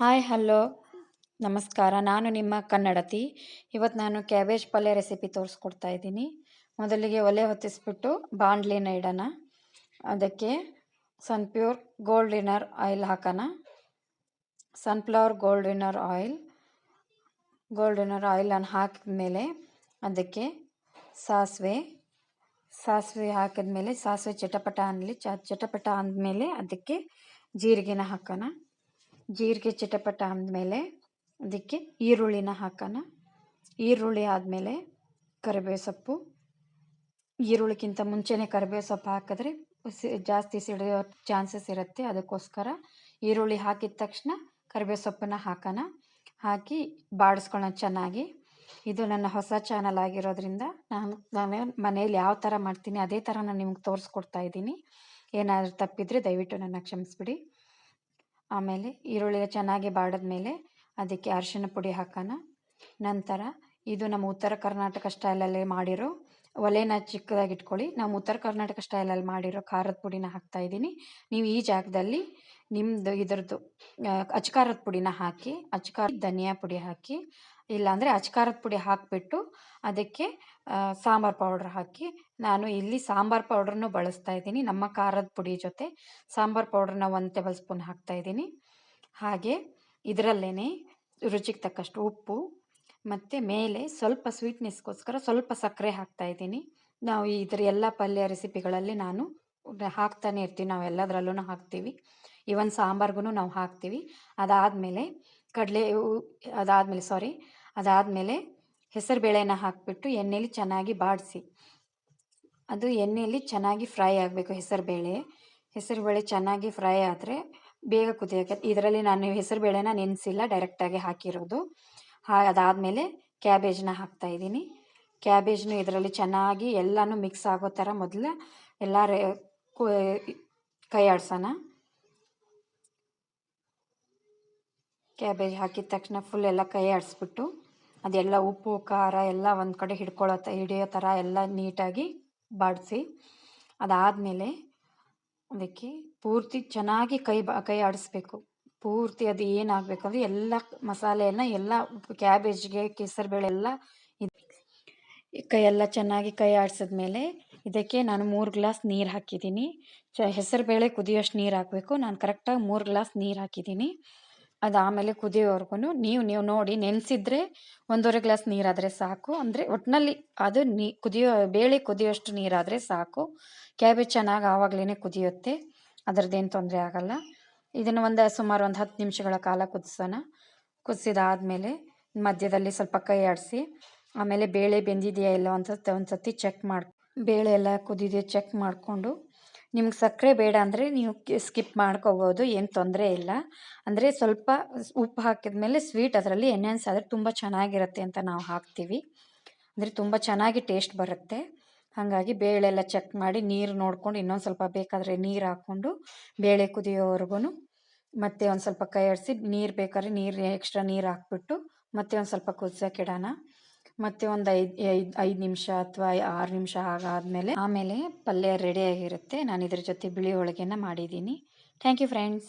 Hi hello ನಮಸ್ಕಾರ. ನಾನು ನಿಮ್ಮ ಕನ್ನಡತಿ. ಇವತ್ತು ನಾನು ಕ್ಯಾಬೇಜ್ ಪಲ್ಯ ರೆಸಿಪಿ ತೋರಿಸ್ಕೊಡ್ತಾ ಇದ್ದೀನಿ. ಮೊದಲಿಗೆ ಒಲೆ ಹೊತ್ತಿಸ್ಬಿಟ್ಟು ಬಾಣಲಿನ ಇಡೋಣ. ಅದಕ್ಕೆ ಸನ್ಪ್ಯೂರ್ ಗೋಲ್ಡ್ ವಿನರ್ ಆಯಿಲ್ ಹಾಕೋಣ. Sunflower gold winner oil gold winner ಆಯಿಲನ್ನು ಹಾಕಿದ ಮೇಲೆ ಅದಕ್ಕೆ ಸಾಸಿವೆ. ಸಾಸಿವೆ ಹಾಕಿದ್ಮೇಲೆ ಸಾಸಿವೆ ಚಟಪಟ ಅನ್ನಲಿ ಚಟಪಟ ಅಂದಮೇಲೆ ಅದಕ್ಕೆ ಜೀರಿಗೆನ ಹಾಕೋಣ. ಜೀರಿಗೆ ಚಿಟಪಟ ಅಂದಮೇಲೆ ಅದಕ್ಕೆ ಈರುಳ್ಳಿನ ಹಾಕೋಣ. ಈರುಳ್ಳಿ ಆದಮೇಲೆ ಕರಿಬೇವು ಸೊಪ್ಪು. ಈರುಳ್ಳಿಗಿಂತ ಮುಂಚೆನೇ ಕರಿಬೇವು ಸೊಪ್ಪು ಹಾಕಿದ್ರೆ ಜಾಸ್ತಿ ಸಿಡಿಯೋ ಚಾನ್ಸಸ್ ಇರುತ್ತೆ. ಅದಕ್ಕೋಸ್ಕರ ಈರುಳ್ಳಿ ಹಾಕಿದ ತಕ್ಷಣ ಕರಿಬೇವು ಸೊಪ್ಪನ್ನ ಹಾಕೋಣ. ಹಾಕಿ ಬಾಡಿಸ್ಕೊಳ್ಳೋಣ ಚೆನ್ನಾಗಿ. ಇದು ನನ್ನ ಹೊಸ ಚಾನಲ್ ಆಗಿರೋದ್ರಿಂದ ನಾನು ನಾನು ಮನೇಲಿ ಯಾವ ಥರ ಮಾಡ್ತೀನಿ ಅದೇ ಥರ ನಾನು ನಿಮ್ಗೆ ತೋರಿಸ್ಕೊಡ್ತಾ ಇದ್ದೀನಿ. ಏನಾದರೂ ತಪ್ಪಿದರೆ ದಯವಿಟ್ಟು ನನ್ನ ಕ್ಷಮಿಸ್ಬಿಡಿ. ಆಮೇಲೆ ಈರುಳ್ಳಿ ಚೆನ್ನಾಗಿ ಬಾಡಿದ್ಮೇಲೆ ಅದಕ್ಕೆ ಅರಿಶಿನ ಪುಡಿ ಹಾಕೋಣ ನಂತರ ಇದು ನಮ್ಮ ಉತ್ತರ ಕರ್ನಾಟಕ ಸ್ಟೈಲಲ್ಲಿ ಮಾಡಿರೋ ಒಲೆನ ಚಿಕ್ಕದಾಗಿ ಇಟ್ಕೊಳ್ಳಿ. ನಾವು ಉತ್ತರ ಕರ್ನಾಟಕ ಸ್ಟೈಲಲ್ಲಿ ಮಾಡಿರೋ ಖಾರದ ಪುಡಿನ ಹಾಕ್ತಾ ಇದ್ದೀನಿ. ನೀವು ಈ ಜಾಗದಲ್ಲಿ ನಿಮ್ಮದು ಇದರದ್ದು ಅಚ್ಕಾರದ ಪುಡಿನ ಹಾಕಿ, ಅಚ್ಕಾರ ಧನಿಯಾ ಪುಡಿ ಹಾಕಿ ಇಲ್ಲಾಂದರೆ ಅಚ್ಕಾರದ ಪುಡಿ ಹಾಕಿಬಿಟ್ಟು ಅದಕ್ಕೆ ಸಾಂಬಾರು ಪೌಡ್ರ್ ಹಾಕಿ, ನಾನು ಇಲ್ಲಿ ಸಾಂಬಾರು ಪೌಡ್ರನ್ನು ಬಳಸ್ತಾ ಇದ್ದೀನಿ. ನಮ್ಮ ಖಾರದ ಪುಡಿ ಜೊತೆ ಸಾಂಬಾರು ಪೌಡ್ರನ್ನ ಒಂದು ಟೇಬಲ್ ಸ್ಪೂನ್ ಹಾಕ್ತಾ ಇದ್ದೀನಿ. ಹಾಗೆ ಇದರಲ್ಲೇ ರುಚಿಗೆ ತಕ್ಕಷ್ಟು ಉಪ್ಪು, ಮತ್ತು ಮೇಲೆ ಸ್ವಲ್ಪ ಸ್ವೀಟ್ನೆಸ್ಗೋಸ್ಕರ ಸ್ವಲ್ಪ ಸಕ್ಕರೆ ಹಾಕ್ತಾ ಇದ್ದೀನಿ. ನಾವು ಇದರ ಎಲ್ಲ ಪಲ್ಯ ರೆಸಿಪಿಗಳಲ್ಲಿ ನಾನು ಹಾಕ್ತಾನೆ ಇರ್ತೀವಿ. ನಾವು ಎಲ್ಲದರಲ್ಲೂ ಹಾಕ್ತೀವಿ. ಈವನ್ ಸಾಂಬಾರ್ಗೂ ನಾವು ಹಾಕ್ತೀವಿ. ಅದಾದಮೇಲೆ ಕಡಲೆ ಅದಾದಮೇಲೆ, ಸಾರಿ ಅದಾದಮೇಲೆ ಬೇಳೆನ ಹಾಕಿಬಿಟ್ಟು ಎಣ್ಣೆಯಲ್ಲಿ ಚೆನ್ನಾಗಿ ಬಾಡಿಸಿ. ಅದು ಎಣ್ಣೆಯಲ್ಲಿ ಚೆನ್ನಾಗಿ ಫ್ರೈ ಆಗಬೇಕು ಹೆಸರುಬೇಳೆ. ಹೆಸರುಬೇಳೆ ಚೆನ್ನಾಗಿ ಫ್ರೈ ಆದರೆ ಬೇಗ ಕುದಿಯೋಕೆ ಇದರಲ್ಲಿ ನಾನು ಹೆಸರುಬೇಳೆನ ನೆನೆಸಿಲ್ಲ ಡೈರೆಕ್ಟಾಗಿ ಹಾಕಿರೋದು. ಹಾ, ಅದಾದಮೇಲೆ ಕ್ಯಾಬೇಜ್ನ ಹಾಕ್ತಾಯಿದ್ದೀನಿ ಕ್ಯಾಬೇಜ್ನು ಇದರಲ್ಲಿ ಚೆನ್ನಾಗಿ ಎಲ್ಲನೂ ಮಿಕ್ಸ್ ಆಗೋ ಥರ ಮೊದಲು ಎಲ್ಲ ಕೈ ಆಡ್ಸೋಣ. ಕ್ಯಾಬೇಜ್ ಹಾಕಿದ ತಕ್ಷಣ ಫುಲ್ ಎಲ್ಲ ಕೈ ಆಡಿಸ್ಬಿಟ್ಟು ಅದೆಲ್ಲ ಉಪ್ಪು, ಖಾರ ಎಲ್ಲ ಒಂದು ಕಡೆ ಹಿಡ್ಕೊಳ್ಳೋ ಹಿಡಿಯೋ ಥರ ಎಲ್ಲ ನೀಟಾಗಿ ಬಾಡಿಸಿ. ಅದಾದಮೇಲೆ ಅದಕ್ಕೆ ಪೂರ್ತಿ ಚೆನ್ನಾಗಿ ಕೈ ಬ, ಕೈ ಆಡಿಸ್ಬೇಕು. ಪೂರ್ತಿ ಅದು ಏನಾಗಬೇಕು ಅಂದರೆ ಎಲ್ಲ ಮಸಾಲೆಯನ್ನು ಎಲ್ಲ ಕ್ಯಾಬೇಜ್ಗೆ ಕೇಸರಿಬೇಳೆ ಎಲ್ಲ ಕೈಯೆಲ್ಲ ಚೆನ್ನಾಗಿ ಕೈ ಆಡಿಸಿದ್ಮೇಲೆ ಇದಕ್ಕೆ ನಾನು ಮೂರು ಗ್ಲಾಸ್ ನೀರು ಹಾಕಿದ್ದೀನಿ. ಚ, ಹೆಸರುಬೇಳೆ ಕುದಿಯೋಷ್ಟು ನೀರು ಹಾಕಬೇಕು. ನಾನು ಕರೆಕ್ಟಾಗಿ ಮೂರು ಗ್ಲಾಸ್ ನೀರು ಹಾಕಿದ್ದೀನಿ. ಅದು ಆಮೇಲೆ ಕುದಿಯೋವರೆಗೂ ನೀವು ನೀವು ನೋಡಿ ನೆನೆಸಿದ್ರೆ ಒಂದೂವರೆ ಗ್ಲಾಸ್ ನೀರಾದರೆ ಸಾಕು. ಅಂದರೆ ಒಟ್ಟಿನಲ್ಲಿ ಅದು ನೀ, ಕುದಿಯೋ, ಬೇಳೆ ಕುದಿಯೋಷ್ಟು ನೀರಾದರೆ ಸಾಕು. ಕ್ಯಾಬೇಜ್ ಚೆನ್ನಾಗಿ ಆವಾಗಲೇ ಕುದಿಯುತ್ತೆ. ಅದರದ್ದೇನು ತೊಂದರೆ ಆಗಲ್ಲ. ಇದನ್ನು ಒಂದು ಸುಮಾರು ಒಂದು ಹತ್ತು ನಿಮಿಷಗಳ ಕಾಲ ಕುದಿಸೋಣ. ಕುದಿಸಿದಾದಮೇಲೆ ಮಧ್ಯದಲ್ಲಿ ಸ್ವಲ್ಪ ಕೈ ಆಡಿಸಿ, ಆಮೇಲೆ ಬೇಳೆ ಬೆಂದಿದೆಯಾ ಇಲ್ಲ ಅಂತ ಒಂದು ಸತಿ ಚೆಕ್ ಮಾಡಿ ಬೇಳೆ ಎಲ್ಲ ಕುದಿದೆಯಾ ಚೆಕ್ ಮಾಡಿಕೊಂಡು ನಿಮ್ಗೆ ಸಕ್ಕರೆ ಬೇಡ ಅಂದರೆ ನೀವು ಸ್ಕಿಪ್ ಮಾಡ್ಕೋಬೋದು, ಏನು ತೊಂದರೆ ಇಲ್ಲ. ಅಂದರೆ ಸ್ವಲ್ಪ ಉಪ್ಪು ಹಾಕಿದ ಮೇಲೆ ಸ್ವೀಟ್ ಅದರಲ್ಲಿ ಎನ್ಹ್ಯಾನ್ಸ್ ಆದರೆ ತುಂಬ ಚೆನ್ನಾಗಿರುತ್ತೆ ಅಂತ ನಾವು ಹಾಕ್ತೀವಿ. ಅಂದರೆ ತುಂಬ ಚೆನ್ನಾಗಿ ಟೇಸ್ಟ್ ಬರುತ್ತೆ. ಹಾಗಾಗಿ ಬೇಳೆ ಎಲ್ಲ ಚೆಕ್ ಮಾಡಿ ನೀರು ನೋಡ್ಕೊಂಡು ಇನ್ನೊಂದು ಸ್ವಲ್ಪ ಬೇಕಾದರೆ ನೀರು ಹಾಕ್ಕೊಂಡು ಬೇಳೆ ಕುದಿಯೋವರೆಗೂ ಮತ್ತೆ ಒಂದು ಸ್ವಲ್ಪ ಕೈ ಆಡಿಸಿ ನೀರು ಬೇಕಾದ್ರೆ ನೀರು, ಎಕ್ಸ್ಟ್ರಾ ನೀರು ಹಾಕ್ಬಿಟ್ಟು ಮತ್ತೆ ಒಂದು ಸ್ವಲ್ಪ ಕುದಿಸೋಕೆ ಮತ್ತೆ ಒಂದು ಐದು ಐದು ಐದು ನಿಮಿಷ ಅಥವಾ ಆರು ನಿಮಿಷ ಆಗಾದಮೇಲೆ ಆಮೇಲೆ ಪಲ್ಯ ರೆಡಿ ಆಗಿರುತ್ತೆ. ನಾನು ಇದ್ರ ಜೊತೆ ಬಿಳಿ ಹೋಳಿಗೆನ ಮಾಡಿದ್ದೀನಿ. Thank you friends